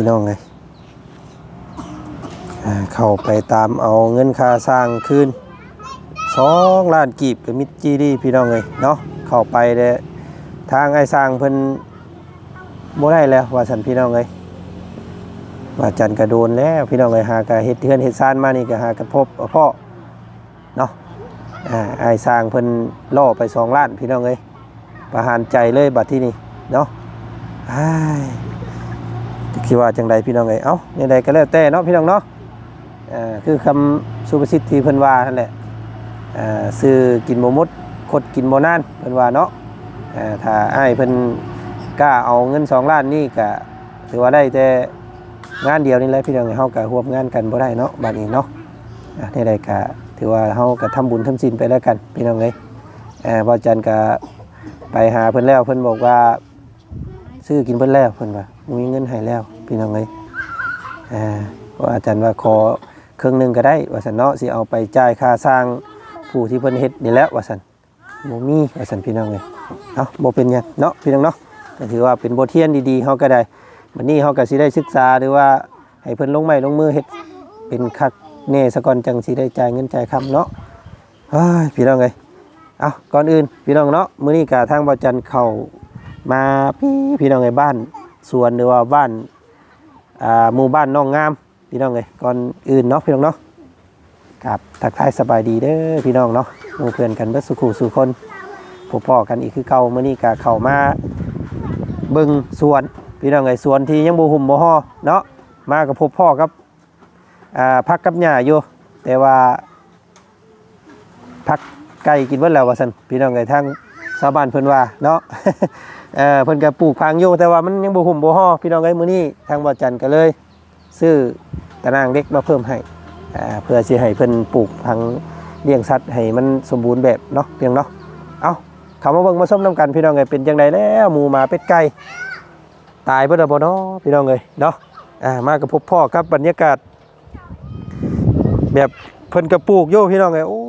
พี่น้องเลยเข้าไปตามเอาเงินค่าสร้างคืนสองล้านกีบกับมิตรจีดีพี่น้องเลยเนาะเข้าไปเด้ทางไอ้สร้างเพิ่นบ่ได้แล้วว่าสันพี่น้องเลยว่าจันกระโดนแล้วพี่น้องเลยหากะเฮ็ดเทือนเฮ็ดซานมานี่ก็หากระพบพ่อเนาะไอ้สร้างเพิ่นล่อไปสองล้านพี่น้องเลยประหารใจเลยบัดที่นี่เนาะอ้าย คิดว่าจังใดพี่น้องเอ้เอ้าในใดก็แล้วแต่เนาะพี่น้องเนาะอ่อคือคำสุภาษิตที่เพิ่นว่านั่นแหละอ่อซื้อกินบ่หมดคดกินบ่นานเพิ่นว่าเนาะอ่อถ้าอ้เพิ่นกล้าเอาเงิน2ล้านนี่ก็ถือว่าได้แต่งานเดียวนี่แหละพี่น้องเอ้ยเฮาก็ร่วมงานกันบ่ได้เนาะบัดนี้เนาะอะในใดก็ถือว่าเฮาก็ทำบุญทำศีลไปแล้วกันพี่น้องเอ้ยเอ่อบ่จันก็ไปหาเพิ่นแล้วเพิ่นบอกว่าซื้อกินเพิ่นแล้วเพิ่นว่า มีเงินให้แล้ว พี่น้องเอ้ยอ่าอาจารย์ว่าขอเครื่องหนึ่งก็ได้ว่าซั่นเนาะสิเอาไปจ่ายค่าสร้างผู้ที่เพิ่นเฮ็ดนี่แหละว่าซั่นบ่มีว่าซั่นพี่น้องเอ้ยเอาบ่เป็นยังเนาะพี่น้องเนาะก็ถือว่าเป็นบทเรียนดีๆเฮาก็ได้บัดนี้เฮาก็สิได้ศึกษาหรือว่าให้เพิ่นลงไม้ลงมือเฮ็ดเป็นคักแน่ซะก่อนจังสิได้จ่ายเงินจ่ายคำเนาะพี่น้องเอ้ยเอาก่อนอื่นพี่น้องเนาะมื้อนี้ก็ทางบ่จันเข้ามาพี่พี่น้องไอ้บ้าน สวนหรือว่าบ้านอ่าหมู่บ้านน้องงามพี่น้องเลยก่อนอื่นเนาะพี่น้องเนาะกับทักทายสบายดีเด้อพี่น้องเนาะหมู่เพื่อนกันเบิดสุขุสู่คนพบพ่อกันอีกคือเก่ามื้อนี้ก็เข้ามาเบิ่งสวนพี่น้องไอ้สวนที่ยังบ่หุ่มบ่ฮอเนาะมากับพบพ่อกับอ่าพักกับหญ้าอยู่แต่ว่าพักไก่กินเบิดแล้วว่าซั่นพี่น้องไอ้ทางชาวบ้านเพิ่นว่าเนาะ เออเพิ่นก็ปลูกพังอยู่แต่ว่ามันยังบ่หุ่มบ่ฮอพี่น้องเอ้ยมื้อนี้ทางบ่อจันก็เลย ซื้อตะนางเล็กมาเพิ่มให้อ่าเพื่อสิให้เพิ่นปลูกพังเลี้ยงสัตว์ให้มันสมบูรณ์แบบเนาะเพียงเนาะเอาเขามาเบิ่งมาส้มน้ำกันพี่น้องเอ้ยเป็นจังไดแล้วหมูหมาเป็ดไก่ตายเบิดบ่เนาะพี่น้องเอ้ยเนาะอ่ามากับพบพ่อกับบรรยากาศ แบบเพิ่นก็ปลูกอยู่พี่น้องเอ้ยโอ้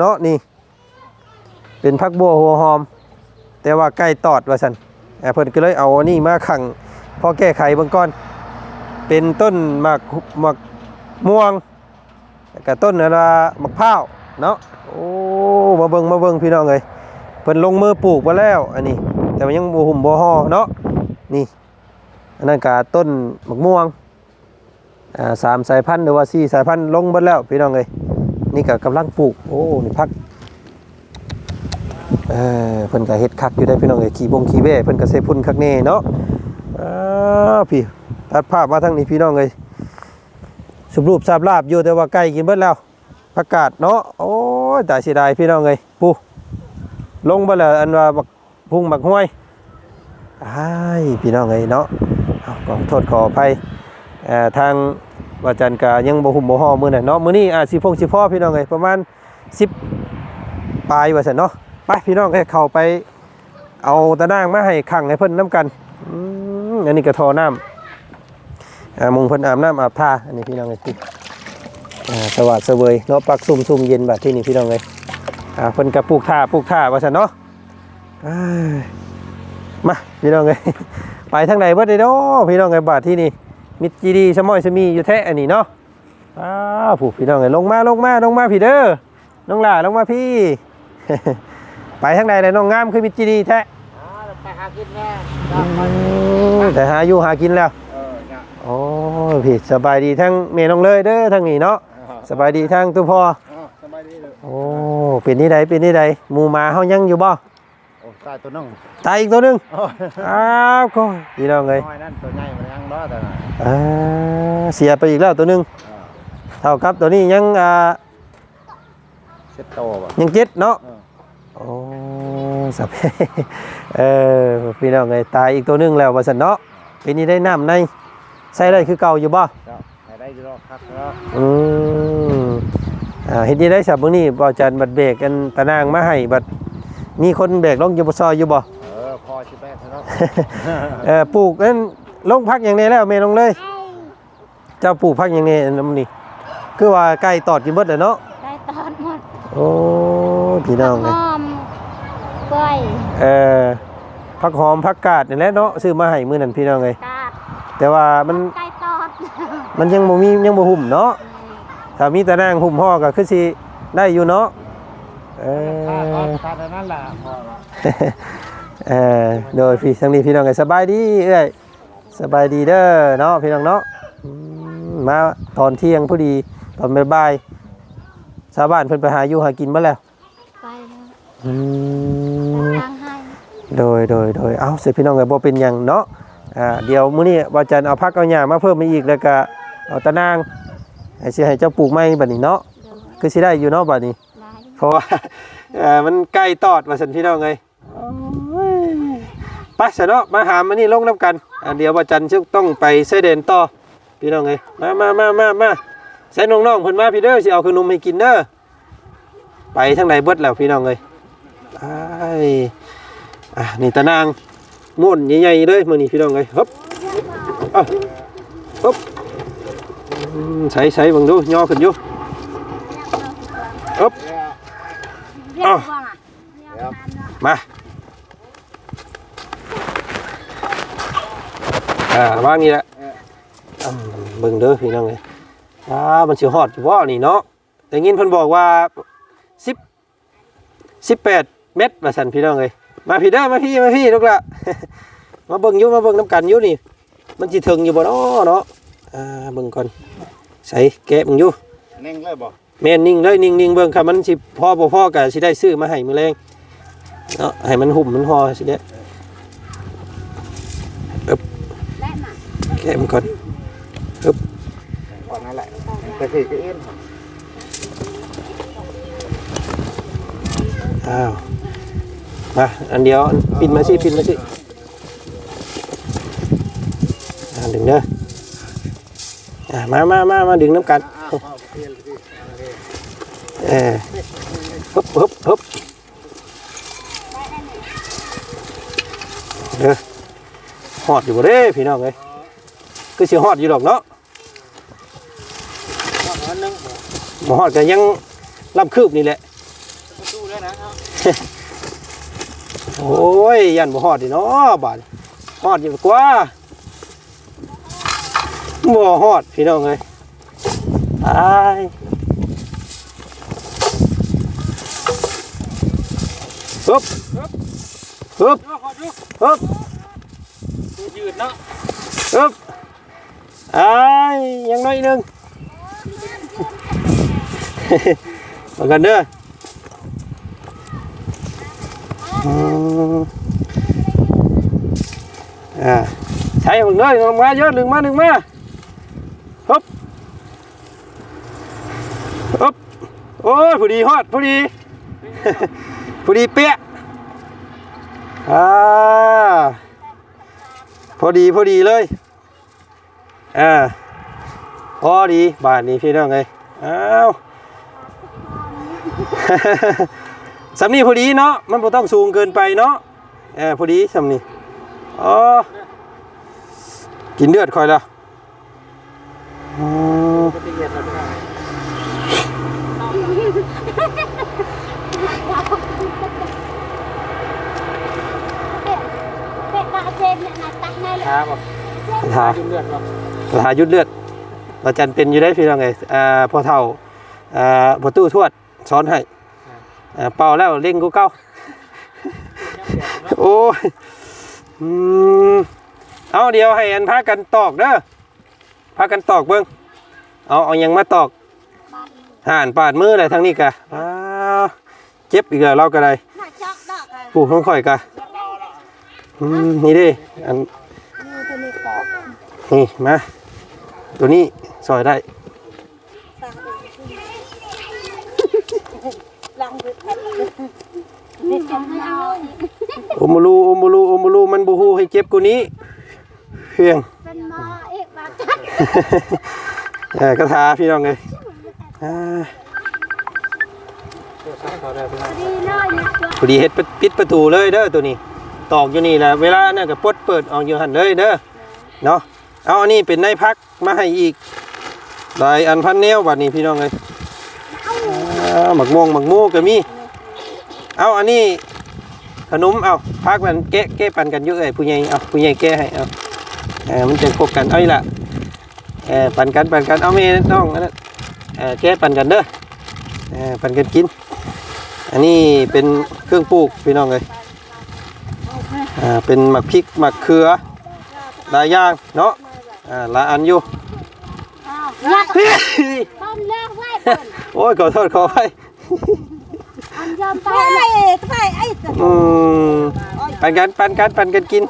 เนาะนี่ เป็นผักบัวหัวหอม แต่ว่าใกล้ตอดว่าสันเอ่อเพิ่นก็เลยเอาอันนี้มาขังพอแก้ไขเบื้องก่อน เป็นต้นหมากหมากม่วงกับต้นอะไรมะพร้าวเนาะโอ้มาเบิงมาเบิงพี่น้องเลยเพิ่นลงมือปลูกมาแล้วอันนี้ แต่มันยังบ่หุ่มบ่ฮอเนาะนี่อันนั้นก็ต้นมะม่วงอ่าสามสายพันธุ์หรือว่าสี่สายพันธุ์ลงหมดแล้วพี่น้องเลยนี่ก็กำลังปลูกโอ้นี่พัก เออเพิ่นก็เฮ็ดคักอยู่ได้พี่น้องเอ้ยขี่บงขี่เบ้เพิ่นก็เซพุ่นคักแน่เนาะอ้าพี่ตัดภาพมาทางนี้พี่น้องเอ้ยสุบรูปทราบลาบอยู่แต่ว่าใกล้กินเบิดแล้วประกาศเนาะโอ้ยตายเสียดายพี่น้องเอ้ยปูลงบ่แล้วอันว่าบักพุ่งบักห้วยอ้ายพี่น้องเอ้ยเนาะขอโทษขออภัยทางวาจันทร์ก็ยังบ่หุ่มบ่ฮ้อมื้อนั้นเนาะมื้อนี้อาจสิพงสิพ่อพี่น้องเอ้ยประมาณ10ปลายว่าซั่นเนาะ ไปพี่น้องให้เข้าไปเอาตะนางมาให้ขังให้เพิ่นน้ำกันอันนี้กระทอน้ำอ่ามุงเพิ่นอาบน้ำอาบท่าอันนี้พี่น้องเลยที่อ่าสวัสดิ์เสวยเนาะปักซุ่มซุ่มเย็นแบบที่นี่พี่น้องเลยเพิ่นกระปลูกท่าปลูกท่าว่าซั่นเนาะมาพี่น้องเลยไปทางไหนเบิดเลยเนาะพี่น้องเลยบาดที่นี่มิตรจีดีชะม้อยชะมีอยู่แท้อันนี้เนาะอ้าวผู้พี่น้องเลยลงมาลงมาลงมาพี่เด้อลงหล่ะลงมาพี่ ไปทางใดเลยน้องงามคือมิตรจีดีแท้อ๋อไปหากินแน่แต่หาอยู่หากินแล้วเออเนี่ยโอ้ยพี่สบายดีทั้งเมน้องเลยเด้อทั้งนี้เนาะสบายดีทั้งตุ้พ่ออ๋อสบายดีเลยโอ้เป็นนี่ใดเป็นนี่ใดหมูหมาเฮายังอยู่บ่โอ้ตายตัวนึงตายอีกตัวหนึงโอ้ยอ้าวก็พี่น้องเอ้ยน้อยนั่นตัวใหญ่มันยังรอดแต่น่ะอ่าเสียไปอีกแล้วตัวหนึงเออเท่ากับตัวนี้ยังอ่าเช็ดโตบ่ยังเจ็ดเนาะเออโอ้ สับเออพี่น้องเอ้ยตายอีกตัวหนึงแล้วว่าซั่นเนาะเป็นนี่ได้น้ำในใส่ได้คือเก่าอยู่บ่เจ้าให้ได้อยู่รอบครับแล้วอืมอ่าเฮ็ดยังได้สับมื้อนี้บ่จันบัดเบรกกันตะนางมาให้บัดมีคนแบกลงอยู่บ่ซอยอยู่บ่เออพอชิแม่แล้วเออปลูกนั้นลงพักอย่างนี้แล้วแม่ลงเลย เจ้าปลูกพักอย่างนี้นำนี่คือว่าไก่ตอดกินเบิดเลยเนาะได้ตอนหมดโอ้พี่น้องหเอ้ย อมกล้วยเออผักหอมผักกาดนี่แหละเนาะซื้อมาให้มื้อนั้นพี่น้องเอ้ยกาดแต่ว่ามันไก่ตอดมันยังบ่มียังบ่หุ่มเนาะถ้ามีแต่นางหุ่มห่อก็คือสิได้อยู่เนาะเอค่าคออค่าเท่านั้นแหละพอละเออโดยพี่ทั้งนี้พี่น้องก็สบายดีเอ้ยสบายดีเด้อเนาะพี่น้องเนาะอืมมาตอนเที่ยงพอดีตอนบ่ายๆชาวบ้านเพิ่นไปหาอยู่หากินมาแล้วไปแล้วอืม ทางให้โดยโดยโดยเอาเสร็จพี่น้องก็บ่เป็นหยังเนาะอ่าเดี๋ยวมื้อนี้ว่าจันเอาพักเอาหญ้ามาเพิ่มมาอีกแล้วก็เอาตะนางให้สิให้เจ้าปลูกไม้บัดนี้เนาะเดินคือสิได้อยู่เนาะบัดนี้ ได้เพราะว่า เอ่อมันใกล้ตอดว่าซั่นพี่น้องเอ้ยไปซะเนาะมาหามานี่ลงน้ำกันอ่าเดี๋ยวว่าจันจะต้องไปเสด็จต่อพี่น้องเอ้ยมามามามามาใส่น้องๆเพิ่นมาพี่เด้อสิเอาขนมให้กินเด้อไปทางไหนเบิดแล้วพี่น้องเอ้ย ไปอะนี่ตะนางม่วนใหญ่ๆเลยมื้อนี้พี่น้องเอ้ยฮึบเอฮึบใส่ใส่บิ่งดูย่อขึ้นอยู่ฮึบเรียกว่าอะมาอ่าวางนี่แหละอืมเบิ่งเด้อพี่น้องเอ้ยอ่ามันสิฮอดอยู่บ่นี่เนาะแต่ยินเพิ่นบอกว่า10 18 เมตรว่าซั่นพี่น้องเอ้ยมาพี่เด้อมาพี่มาพี่ลูกละมาเบิ่งอยู่มาเบิ่งน้ำกันอยู่นี่ มันสิถึงอยู่บ่เนาะเนาะอ่าเบิ่งก่อนใส่แกะเบิ่งอยู่เน่งเลยบ่แม่นนิ่งเลยนิ่งนิ่งเบิ่งค่ะมันสิพ่อบ่พ่อก็สิได้ซื้อมาให้มื้อแรงเนาะให้มันหุ่มมันห่อสิเด้และน่ะแกะมันก่อนก่อนนั่นแหละไปสิจะเอ็นอ้าว มาอันเดียวปิดมาสิปิดมาสิอ่าดึงเด้ออ่ามามามามาดึงน้ำกันเออฮึบฮึบฮึบเด้อฮอดอยู่บ่เด้พี่น้องเอ้ยคือสิฮอดอยู่ดอกเนาะก่อนอันนึงบ่ฮอดก็ยังรับคืบนี่แหละ ดูแล้วนะเอา โอ้ย ยันบ่ฮอดดิเนาะบาดฮอดอยู่กว่าบ่ฮอดพี่น้องเอ้ยตายฮึบฮึบดูขอดูฮึบดูยืดเนาะฮึบอ้ายยังน้อยหนึงมากันเด้อ อ่าใช้ของเด้อลงมาเยอะหนึ่งมาหนึ่งมาฮึบฮึบโอ้ยพอดีฮอดพอดีพอดีเปี้ยอ่าพอดีพอดีเลยอ่าพอดีบาทนี้พี่น้องไงอ้าว สำนีพอดีเนาะมันบ่ต้องสูงเกินไปเนาะเออพอดีสำนีอ๋อกินเลือดคอยละอ๋อลาบ่ทายืดเลือดบ่ทายุดเลือดเราจันเป็นอยู่ได้พี่น้องไงอ่าพอเท่าอ่าพอตู้ทวดสอนให้ เป่าแล้วเร่งกูเก้าโอ้ยอืมเอาเดี๋ยวให้อันพากันตอกเด้อพากันตอกเบิ่งเอาเอาหยังมาตอกบ้านห่านปาดมืออะไรทั้งนี้กะอ้าวเจ็บอีกแล้วเราก็ได้น่าชอกดอกเลยปลูกของข่อยกะอืมนี่ดิอันมือเธอมีขอบนี่มาตัวนี้ซอยได้ ลังดูแผ่นนี่จะไม่เอาโอมลูโอมลูโอมลูมันบูฮูให้เจ็บกว่านี้เพียงเป็นหมออีกบาดจัดเออกระทาพี่น้องเลยอ่าเขาได้พี่น้องดีเลยนะตัวพอดีเฮ็ดปิดประตูเลยเด้อตัวนี้ ตอกอยู่นี่แหละเวลานั่นก็ปลดเปิดออกอยู่หันเลยเด้อเนาะเอาอันนี้เป็นในพักมาให้อีกหลายอันพันแนวบัดนี้พี่น้องเลยอ่าหมักม่วงหมักมูก็มี เอาอันนี้ขนมเอาพักมันแกะแกะปันกันเยอะเลยผู้ใหญ่เอาผู้ใหญ่แกะให้เอาเออมันจะคบกันเอาอีกละเออปั่นกันปั่นกันเอาเมน้องอันนั้นเออแกปั่นกันเด้อเออปั่นกันกิน อันนี้เป็นเครื่องปลูกพี่น้องเลยอ่าเป็นหมักพริกหมักเขือหลายอย่างเนาะอ่าหลายอันอยู่เลิกต้นเลิกไว้ก่อนโอ้ยขอโทษขอไป อืมปันกันปันกันปันกันกิน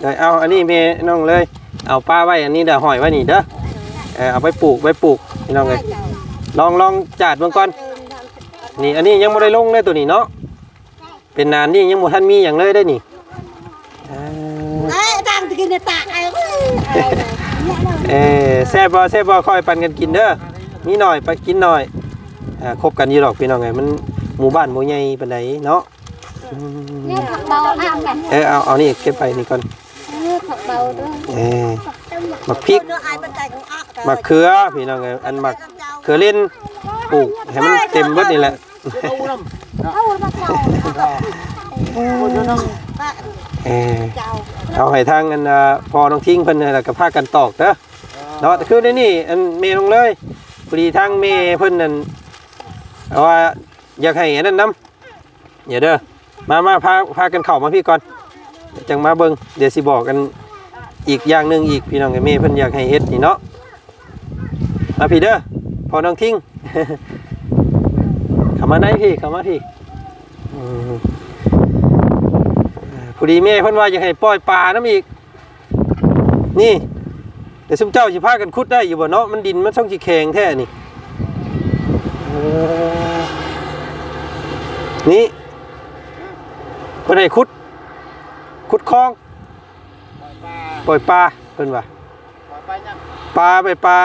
เดี๋ยวเอาอันนี้เมน้องเลย เอาป้าไว้อันนี้เดี๋ยวหอยไว้นี่เด้อเออเอาไปปลูกไปปลูกพี่น้องเลยลองลองจัดเบิ่งก่อนนี่อันนี้ยังไม่ได้ลงเลยตัวนี้เนาะเป็นนานนี่ยังบ่ทันมีอย่างเลยได้นี่เอ่อไอ้ตังตะกินตากไอ้เออแซ่บบ่แซ่บบ่คอยปันกันกินเด้อมีหน่อยไปกินหน่อยอ่าคบกันอยู่ดอกพี่น้องไงมัน หมู่บ้านหมู่ใหญ่ปานใดเนาะอืมเนี่ยผักเบาอ้ามกันเออเอาเอานี่เก็บไปนี่ก่อนเนี่ยผักเบาด้วยเออหมักพริกเนื้อไอ้ปัจจัยของอะหมักเขือพี่น้องไงอันหมักเขือเล่นปลูกให้มันเต็มเบิดนี่แหละ เอาผักเบาเออเอาให้ทางอันอ่าพอน้องทิ้งเพิ่นน่ะแล้วก็พากันตอกเด้อเนาะคือในนี่อันเมลงเลยพอดีทางเมเพิ่นนั่นเอาว่า อยากให้อันนั้นนํเดี๋ยวเด้อมามาพาพากันเข้ามาพี่ก่อนจังมาเบิงเดี๋ยวสิบอกกันอีกอย่างหนึ่งอีกพี่น้องไอ้เมเพิ่นอยากให้เฮ็ดนี่เนาะมาพี่เด้อพอน้องทิ้งเข้ามาไหนพี่เข้ามาพี่อืมพอดีแม่เพิ่นว่าอยากให้ปล่อยปลาน้ำอีก นี่แต่ซุมเจ้าสิพากันขุดได้อยู่บ่เนาะมันดินมันช่องสิแข็งแท้นี่ นี่เพิ่นให้ขุดขุดคลอง ปล่อยปลาเพิ่นว่าปลาไปปลา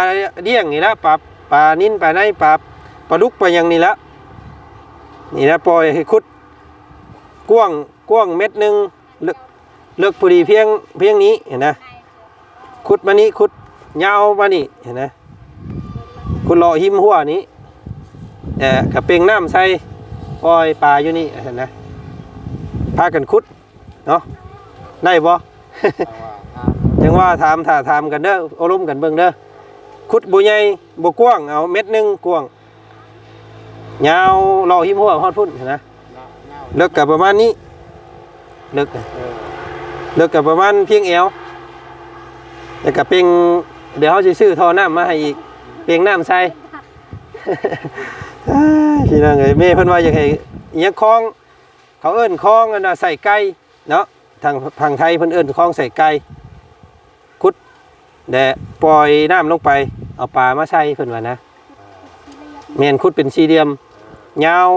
เลี้ยงนี่ละปลาปลานิ่นปลาในปลาปลาดุกปลาหยังนี่ละนี่นะปล่อยให้ขุดกว้างกว้างเม็ดหนึ่งเลือกเลือกพอดีเพียงเพียงนี้เห็นนะขุดมานี้ขุดยาวมานี่เห็นนะขุดเลาะหิมหัวนี้แต่กับเปลงน้ำใส่ ปล่อยปลาอยู่นี่เห็นนะพากันขุดเนาะได้บ่ จังว่าถามถ้าถามกันเด้ออารมณ์กันเบิ่งเด้อขุดบ่ใหญ่บ่กว้างเอาเม็ดหนึงกว้างยาวเลาะหิมหัวฮอดพุ่นเห็นนะเลิกกับประมาณนี้เลิกกันเลิกกับประมาณเพียงเอวแล้วก็เปียงเดี๋ยวเขาจะซื้อท่อน้ำมาให้อีกเปียงน้ำใส่อ้าย พี่น้องเอ้ยแม่เพิ่นว่าอยากให้อิหยังคลอง เขาเอิ้นคลองอันน่ะใส่ไก่เนาะทางทางไทยเพิ่นเอิ้นคลองใส่ไก่ขุดแดะปล่อยน้ำลงไป เอาปลามาใส่เพิ่นว่านะแม่นขุดเป็นสี่เหลี่ยมยาว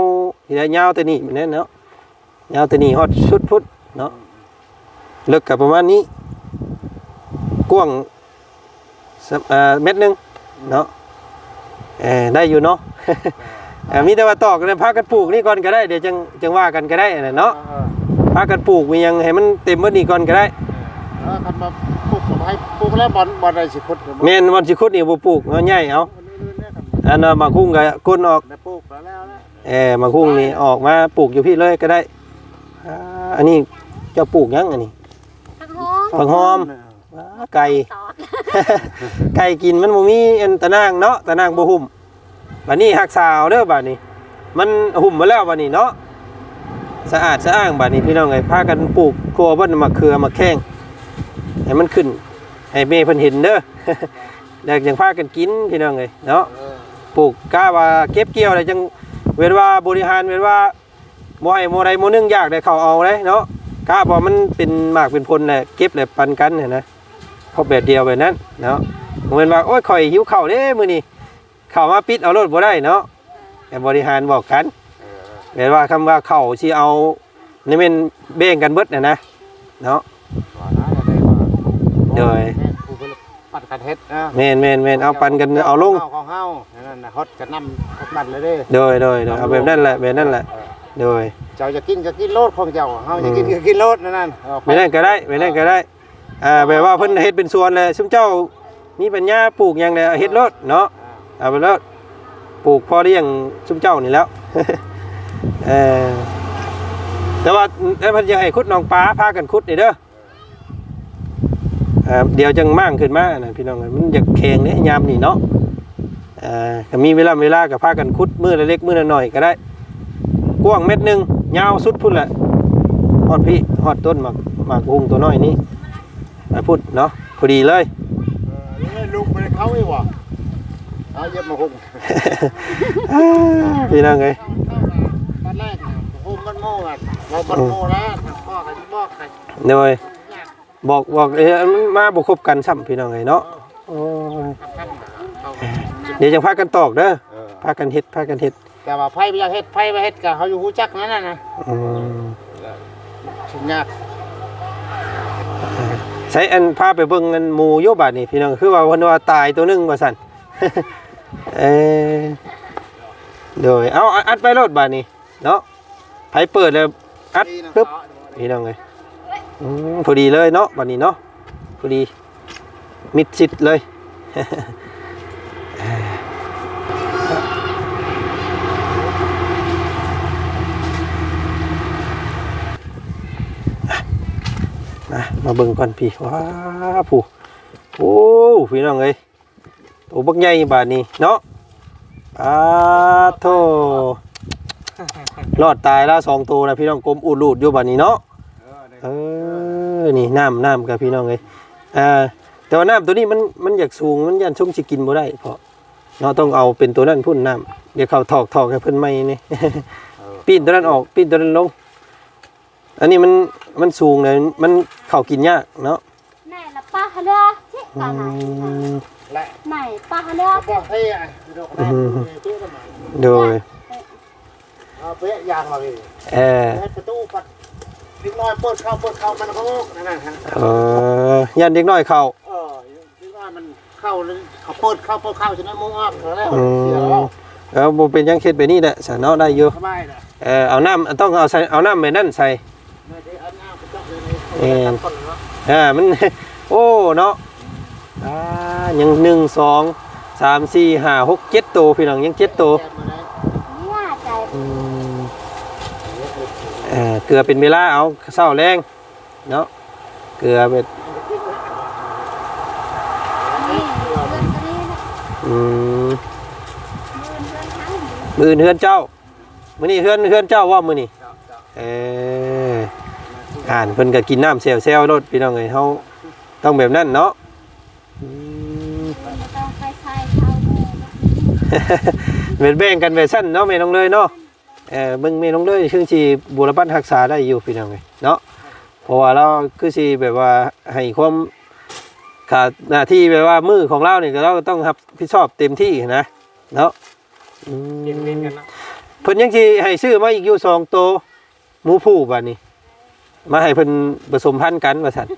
ทีละยาวตัวนี้แบบนี้เนาะยาวตัวนี้ฮอดชุดพุทธเนาะเลิกกับประมาณนี้กว้างเอ่อเม็ดหนึงเนาะเออได้อยู่เนาะ ออมีแต่ว่าตอกกันพากันปลูกนี่ก่อนก็ได้เดี๋ยวจังจังว่ากันก็ได้นะเนาะพากันปลูกมีหยังให้มันเต็มเบิดนี่ก่อนก็ได้เออคันมาปลูกผมให้ปลูกแล้วบอลบอลอะไรสิคุดแม่นวันสิขุดนี่บ่ปลูกเอาใหญ่เอาอันน่ะมาคุ้งก็ก้นออกได้ปลูกแล้วแล้วนะเออมาคุ้งนี่ออกมาปลูกอยู่พี่เลยก็ได้อ่าอันนี้เจะปลูกยังอันนี้ผักหอมผักหอมว้าไก่ตอดไก่กินมันบ่มีอันตะนางเนาะตะนางบ่หุ่ม บัดนี้หักสาวเด้อบัดนี้ มันหุ่มมาแล้วบัดนี้เนาะสะอาดสะอ้างบัดนี้พี่น้องเอ้ยพากันปลูกครัวบ่นมะเขือมะแข้งให้มันขึ้นให้แม่เพิ่นเห็นเด้อแล้วจังพากันกินพี่น้องเอ้ยเนาะปลูกกล้าว่าเก็บเกี่ยวอะไรจังเว้นว่าบริหารเว้นว่าบ่ให้โมใดโมนึงอยากได้เขาเอาเลยเนาะกล้าบ่มันเป็นหมากเป็นผลแหละเก็บแหละปันกันเห็นนะพราะแบบเดียวแบบนั้นเนาะบ่แม่นว่าโอ้ยข่อยหิวเข้าเด้มือนี้ ข้าวมาปิดเอารถบ่ได้เนาะแต่บริหารบอกกันแม่นว่าคำว่าข้าวสิเอานี่แม่นแบ่งกันเบิดน่ะนะเนาะโดยปัดกันเฮ็ดนะแม่นแม่นแม่นเอาปันกันเอาลงของเฮานั่นน่ะฮอตกันนำฮอตบัดเลยเด้โดยโดยโดยเอาแบบนั้นแหละแบบนั้นแหละโดยเจ้าจะกินก็กินโลดของเจ้าเฮาจะกินก็กินโลดนั่นนั่นเอาไปไม่นั่นก็ได้ไม่นั่นก็ได้อ่าแบบว่าเพิ่นเฮ็ดเป็นสวนเลยซุมเจ้ามีปัญญาปลูกหยังไดเอาเฮ็ดรถเนาะ เอาไปรถปลูกพอเลี้ยงซุมเจ้านี่แล้วเออแต่ว่าแต่เพิ่นยังให้ขุดหนองปลาพากันขุดนี่เด้อเดี๋ยวจังมั่งขึ้นมานะพี่น้องมันอยากแข็งเนี่ยยามนี่เนาะอ่าก็มีเวลาเวลากับพากันคุดมือละเล็กมือหน่อยก็ได้กว้างเม็ดหนึ่งยาวสุดพุ่นแหละฮอดพี่ฮอดต้นหมากหมากพุงตัวน้อยนี้ไปพุดเนาะพอดีเลยเออลุกไปเขาไอีกว่ะ เอาเย็บมาหุ้มพี่น้องเอ้ยตอนแรกเนี่ยหุ้มมันโม่อะเราคนโม่แล้วพ่อใครที่บอกใครเดี๋ยวบอกบอกเอ้ยมันมาบ่ครบกันซ้ำพี่น้องเอ้ยเนาะโอ้ยทำๆเขาเดี๋ยวจะพากันตอกเด้อเออพากันเฮ็ดพากันเฮ็ดแต่ว่าไพ่ไปยังเฮ็ดไพ่ไปเฮ็ดกับเขาอยู่หูจักนั่นน่ะนะอืมชิ้นยากใช้อันพาไปเบิ่งอันหมู่โยบาดนี่พี่น้องคือว่าเพิ่นว่าตายตัวหนึงว่าซั่น เออโดยเอาอัดไปโลดบาดนี้เนาะไผเปิดแล้วอัดปึ๊บพี่น้องเอ้ยพอดีเลยเนาะบัดนี้เนาะพอดีมิดชิดเลยนะมาเบิ่งก่อนพี่ว้าผู้โอ้พี่น้องเอ้ย ตัวบักใหญ่บาดนี้เนาะปาโทรอดตายแล้วสองตัวนะพี่น้องกลมอูดลูดอยู่บาดนี้เนาะเออนี่น้ำน้ำกับพี่น้องเอ้ยอ่าแต่ว่าน้ำตัวนี้มันมันอยากสูงมันยันชุ่มสิกินบ่ได้เพราะเนาะต้องเอาเป็นตัวนั้นพุ่นน้ำเดี๋ยวเขาถอกถอกให้เพิ่นไม่นี่ปีนตัวนั้นออกปีนตัวนั้นลง อันนี้มันมันสูงเลยมันเข้ากินยากเนาะ này là ba hà lơ chứ อื cả này ม และ này ba hà lơ บอกให้อะเดี๋ยวคนนั้นเป๊ะกันหน่อยโดยเอาเป๊ะยางมาพี่เออให้ประตูปัดนิดน้อยเปิดเข้าเปิดเข้ามันก็นั่นน่ะฮะเออยันเด็กน้อยเข้าเออนิดน้อยมันเข้าเลยเขาเปิดเข้าเปิดเข้าฉะนั้นมุ้งออกแล้วอืเสียมแล้วแล้วบ่เป็นหยังเฮ็ดไปนี่แหละสะเนาะได้อยู่สบายนะเออเอาน้ำต้องเอาใส่เอาน้ำไปนั่นใส่ไม่ได้เอาหน้าไปจับเลยเออทำก่อนเนาะอ่ามันโอ้เนาะอ่า ยังหนึ่งสองสามสี่ห้าหกเจ็ดตัวพี่น้องยังเจ็ดตัวแกะมาได้ nha trời อืมเออเกลือเป็นเวลาเอาเศร้าแรงเนาะเกลือเป็น đi vườn cái đi อืม vườn vườn thắng มือเฮือนเจ้ามือนี่เฮือนเฮือนเจ้าว่ามือนี่เอออ่านเพิ่นก็กินน้ำเซลเซลรถพี่น้องเอ้ยเฮาต้องแบบนั้นเนาะอืม แบ่งกันแบบสั้นเนาะแม่น้องเลยเนาะเออเบิ่งแม่น้องเลยชื่อสิบุรพันธ์รักษาได้อยู่พี่น้องเอ้ยเนาะเพราะว่าเราคือสิแบบว่าให้ความขาดหน้าที่แบบว่ามือของเราเนี่ยเราต้องรับผิดชอบเต็มที่นะเนาะอืมเย็นเย็นกันนะเพิ่นยังสิให้ซื้อมาอีกอยู่สองโตหมูผู้บัดนี้ มาให้เพิ่นผสมพันธุ์กันว่าซั่น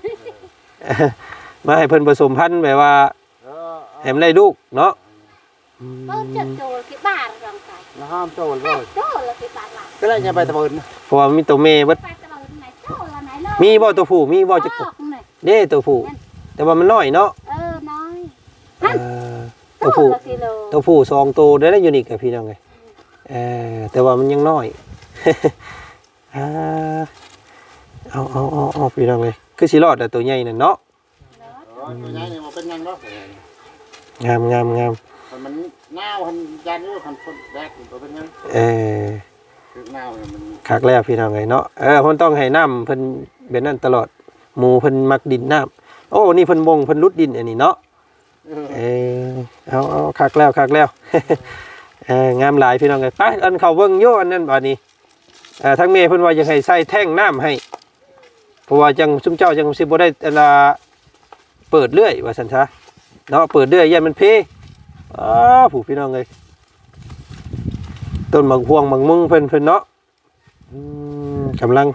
มาให้เพิ่นผสมพันธุ์แบบว่าเออให้มันได้ลูกเนาะ có chật chồ cái bà rồi cả แล้วห้ามโจรเลย chồ là cái bà lại ก็เลยอย่าไปตะเบินเพราะว่ามีตัวแม่เบิด phải cái bà này chồ là này lơ มีบ่ตัวผู้มีบ่จักตัว Chọc này เด้ตัวผู้แต่ว่ามันน้อยเนาะ ờ nói เออตัว chồ ผู้ là kilo ตัวผู้สองตัวได้อยู่นี่กับพี่น้องไงเออแต่ว่ามันยังน้อย อ่าเอาเอาเอาเอาพี่น้องเลยคือสิรอดแต่ตัวใหญ่นั่นเนาะอ๋อตัวใหญ่เนี่ยมันเป็นยังเนาะงามงามงาม มันหน้าวมันยันอยู่คันคนแรกมันเป็นยังเออคือหน้าวเนี่ยมันคักแล้วพี่น้องเลยเนาะเออเพิ่นต้องให้น้ำเพิ่นเป็นนั่นตลอดหมูเพิ่นมักดินน้ำโอ้นี่เพิ่นบงเพิ่นรุดดินอันนี้เนาะ เออเออเอาเอาคักแล้วคักแล้ว เอองามหลายพี่น้องเลยไปอันเขาเบิ่งโยอันนั้นบัดนี้เอ่อทั้งเมย์เพิ่นว่ายังให้ใส่แท่งน้ำให้เพราะว่าจังซุมเจ้าจังสิบ่ได้อันละเปิดเรื่อยว่าซั่นซะเนาะเปิดเรื่อยยันมันเพ อ้าผู้พี่น้องเลยต้นมังพวงมังมุงเพิ่นเพิ่นเนาะกำลัง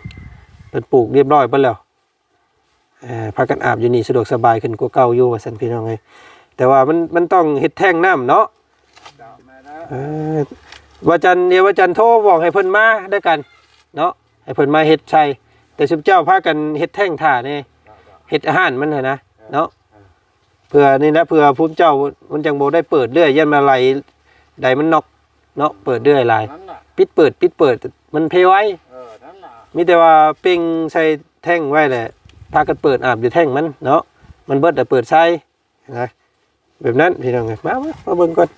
เพิ่นปลูกเรียบร้อยเพิ่นแล้วพากันอาบอยู่นี่สะดวกสบายขึ้นกว่าเก่าอยู่ว่าซั่นพี่น้องเลยแต่ว่ามันมันต้องเฮ็ดแท่งน้ำเนาะว่าจันเดียวว่าจันโทรบอกให้เพิ่นมาด้วยกัน เนาะให้เพิ่นมาเฮ็ดใช่แต่ชุบเจ้าพากันเฮ็ดแท่งถ่านี่เฮ็ดอาหารมันน่ะนะเนาะ เพื่อนี่นะเพื่อพุ่มเจ้ามันจังบ่ได้เปิดเรื่อยยันมาไหลใดมันนอกเนาะเปิดเรื่อยหลายนั่นล่ะปิดเปิดปิดเปิดมันเพไว้ เออนั่นล่ะมีแต่ว่าเป่งใส่แท่งไว้แหละพากันเปิดอาบอยู่แท่งมันเนาะมันเบิดแต่เปิดใช้นะแบบนั้นพี่น้องเอ้ยมามามาเบิ่งก่อน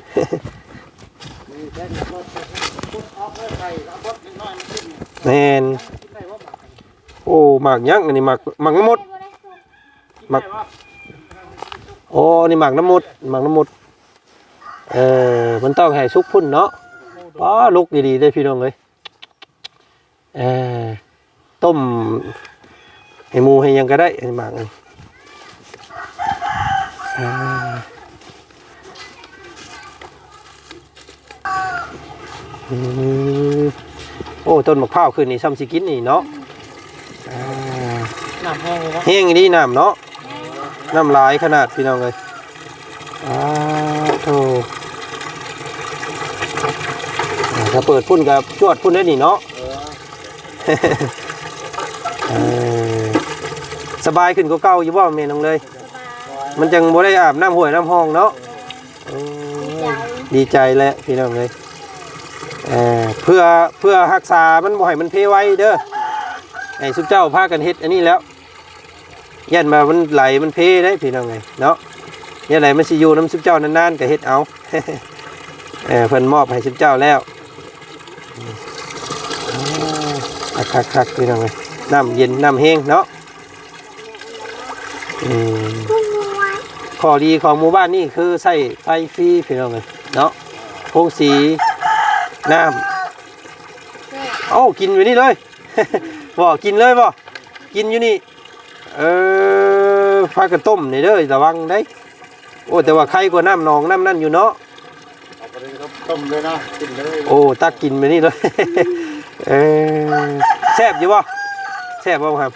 มีแค่นี้ก็พุดออกเลยไข่แล้วบดนิดหน่อยมันขึ้นแม่นกินได้ว่าหมักโอ้หมากยักษ์อันนี้หมากหมากน้ำมดหมาก โอ้นี่หมากน้ำมดหมากน้ำมดเออมันต้องให้สุกพุ่นเนาะป้าลุกดีๆได้พี่น้องเอ้ยเออต้มให้หมูให้หยังก็ได้ให้หมากอันอ่าอืมโอ้ต้นมะพร้าวขึ้นนี่ซ้ำสิกินนี่เนาะอ่าน้ำแห้งเลยนะแห้งดีน้ำเนาะ น้ำลายขนาดพี่น้องเลยอ้าวโธ่อ่าถ้าเปิดพุ่นกับจวดพุ่นได้นี่เนาะเออสบายขึ้นกว่าเก่าอยู่บ่เมน้องเลย มันจังบ่ได้อาบน้ำห้วยน้ำห้องเนาะเออดีใจแหละพี่น้องเลยเออเพื่อเพื่อรักษามันบ่ให้มันเพไว้เด้อไอ้สุเจ้าพากันเฮ็ดอันนี้แล้ว ยันมามันไหลมันเพได้พี่น้องไงเนาะยันไหลมันสิอยู่น้ำซุปเจ้านานๆก็เฮ็ดเอาเออเพิ่นมอบให้ซุปเจ้าแล้วคักคักคักๆๆพี่น้องไงน้ำเย็นน้ำแห้งเนาะข้อดีของหมู่บ้านนี่คือใส่ไฟฟรีพี่น้องไงเนาะโพงสีน้ำเอ้ากินอยู่นี่เลยบ่กินเลยบ่กินอยู่นี่ เออพากันต้มนี่เด้อระวังได้ โอ้แต่ว่าใครกว่าน้ำหนองน้ำนั่นอยู่เนาะเอาไปเลยครับต้มเลยนะกินเลยโอ้ตักกินไปนี่เลย เออแซ่บอยู่บ่แซ่บบ่ครับ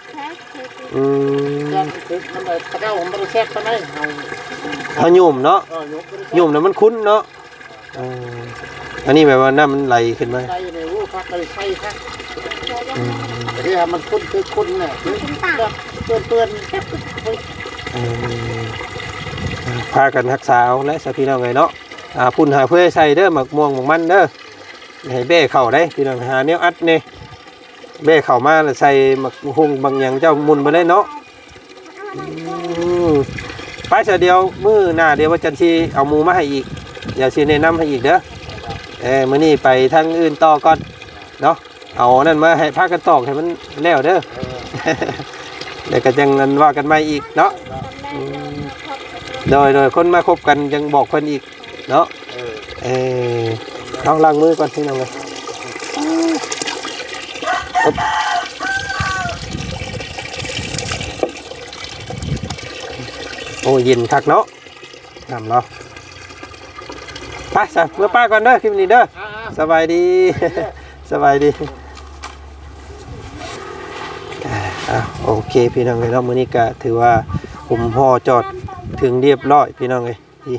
อืมย่างคือมันเลยกระเด้าผมไม่ได้แซ่บปานใดเอาเอาหยุ่มเนาะเออหยุบหยุ่มแล้วมันคุ้นเนาะเอออันนี้แบบว่าน้ำมันไหลขึ้นมา ใส่ในรูพักเลยใส่พักอืม ที่ทำมันคุ้นคือคุ้นเนี่ยคือแบบเปื้อนเปื้อนๆแซ่บเออพากันรักษาเอาและสพี่น้องไงเนาะอ่าพุ่นหาเพื่อใส่เด้อหมักม่วงหมักมันเด้อให้เบ้เข้าได้พี่น้องหาแนวอัดเนี่ยเบ้เข้ามาแล้วใส่หมักหุงบางอย่างเจ้ามุนมาได้เนาะอืมไปเสียเดียวมือหน้าเดียวว่าจันทีเอาหมูมาให้อีกอย่าชีแนะนำให้อีกเด้อเออมื้อนี้ไปทางอื่นต่อก่อนเนาะ เอานั่นมาให้พากันตอกให้มันแล้วเด้อเดี๋ยวก็จังนั้นว่ากันใหม่อีกเนาะอืมโดยโดยคนมาคบกันยังบอกเพิ่นอีกเนาะเออเออลองล้างมือก่อนพี่น้องเลยอึ๊บโอ้เย็นคักเนาะนำเนาะไปสั่เมื่อป้าก่อนเด้อคลิปนี้เด้ออ่าสบายดี สบายดีอ่าอะโอเคพี่น้องเลยเนาะมื้อนี้ก็ถือว่าผมห่อจอดถึงเรียบร้อยพี่น้องเลยที่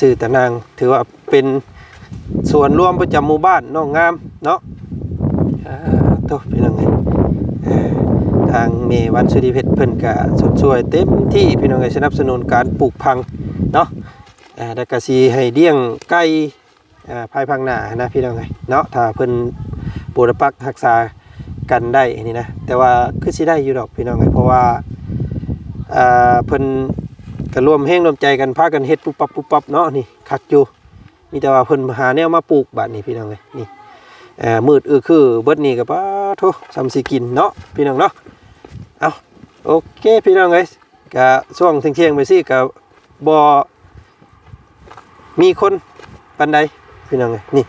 สื่อตะนางถือว่าเป็นส่วนร่วมประจำหมู่บ้านน้องงามเนาะอ่าโตพี่น้องเลยทางเมวันสุริเพชรเพิ่นก็สดช่วยเต็มที่พี่น้องเลยสนับสนุนการปลูกพังเนาะแล้วก็สิให้เลี้ยงไก่ ภายภาคหน้านะพี่น้องไงเนาะถ้าเพิ่นบูรปักรักษากันได้นี่นะแต่ว่าคือสิได้อยู่ดอกพี่น้องไงเพราะว่าอ่าเพิ่นก็ร่วมแห้งร่วมใจกันพากันเฮ็ดปุ๊บปั๊บปุ๊บปั๊บเนาะนี่คักอยู่มีแต่ว่าเพิ่นหาแนวมาปลูกบัดนี้พี่น้องไงนี่อ่อมืดอือคือเบิดนี่ก็ป้าโทซ้ำสิกินเนาะพี่น้องเนาะเอาโอเคพี่น้องเอ้ยก็ช่วงเที่ยงไปสิก็บ่มีคนปานใด พี่น้องเอ้ยนี่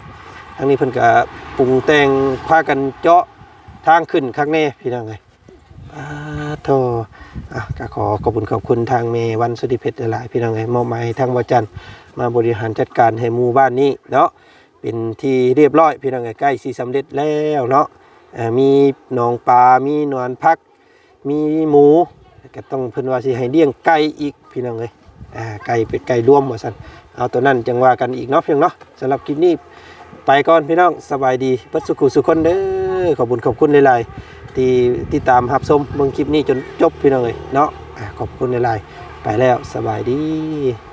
ทางนี้เพิ่นก็ปรุงแต่งพากันเจาะทางขึ้นข้างแน่พี่น้องเอ้ยอาโทอะก็ขอขอบคุณขอบคุณทางเมวันสุดิเพชรหลายพี่น้องเอ้ยมอบหมายให้ทางวัดจันมาบริหารจัดการให้หมู่บ้านนี้เนาะเป็นที่เรียบร้อยพี่น้องเอ้ยใกล้สิสำเร็จแล้วเนาะมีหนองปลา มีนอนพัก มีหมูก็ต้องเพิ่นว่าสิให้เลี้ยงไก่อีกพี่น้องเอ้ยไก่เป็ดไก่รวมว่าซั่น เอาตัวนั้นจังว่ากันอีกเนาะเพียงเนาะสำหรับคลิปนี้ไปก่อนพี่น้องสบายดีเพัสุขุสุคนเด้อขอบคุณขอบคุณหลายๆที่ติดตามรับชมเบิ่งคลิปนี้จนจบพี่น้องเลยเนาะอะขอบคุณหลายๆไปแล้วสบายดี